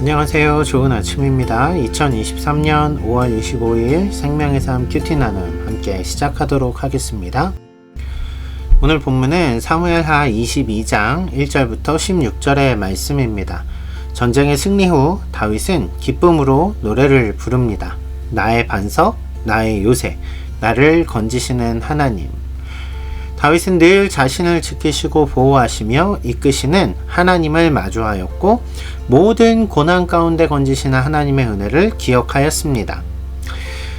안녕하세요. 좋은 아침입니다. 2023년 5월 25일 생명의 삶 큐티 나눔 함께 시작하도록 하겠습니다. 오늘 본문은 사무엘하 22장 1절부터 16절의 말씀입니다. 전쟁의 승리 후 다윗은 기쁨으로 노래를 부릅니다. 나의 반석, 나의 요새, 나를 건지시는 하나님. 다윗은 늘 자신을 지키시고 보호하시며 이끄시는 하나님을 마주하였고 모든 고난 가운데 건지시는 하나님의 은혜를 기억하였습니다.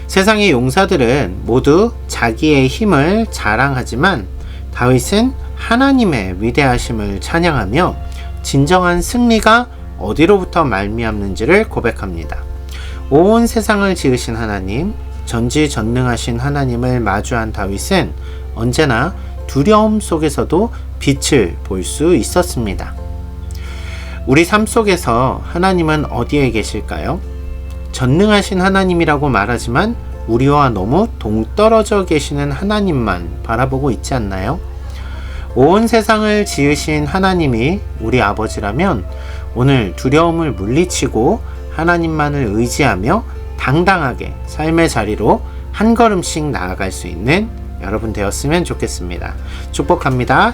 세상의 용사들은 모두 자기의 힘을 자랑하지만 다윗은 하나님의 위대하심을 찬양하며 진정한 승리가 어디로부터 말미암는지를 고백합니다. 온 세상을 지으신 하나님, 전지전능하신 하나님을 마주한 다윗은 언제나 두려움 속에서도 빛을 볼 수 있었습니다. 우리 삶 속에서 하나님은 어디에 계실까요? 전능하신 하나님이라고 말하지만 우리와 너무 동떨어져 계시는 하나님만 바라보고 있지 않나요? 온 세상을 지으신 하나님이 우리 아버지라면 오늘 두려움을 물리치고 하나님만을 의지하며 당당하게 삶의 자리로 한 걸음씩 나아갈 수 있는 여러분 되었으면 좋겠습니다. 축복합니다.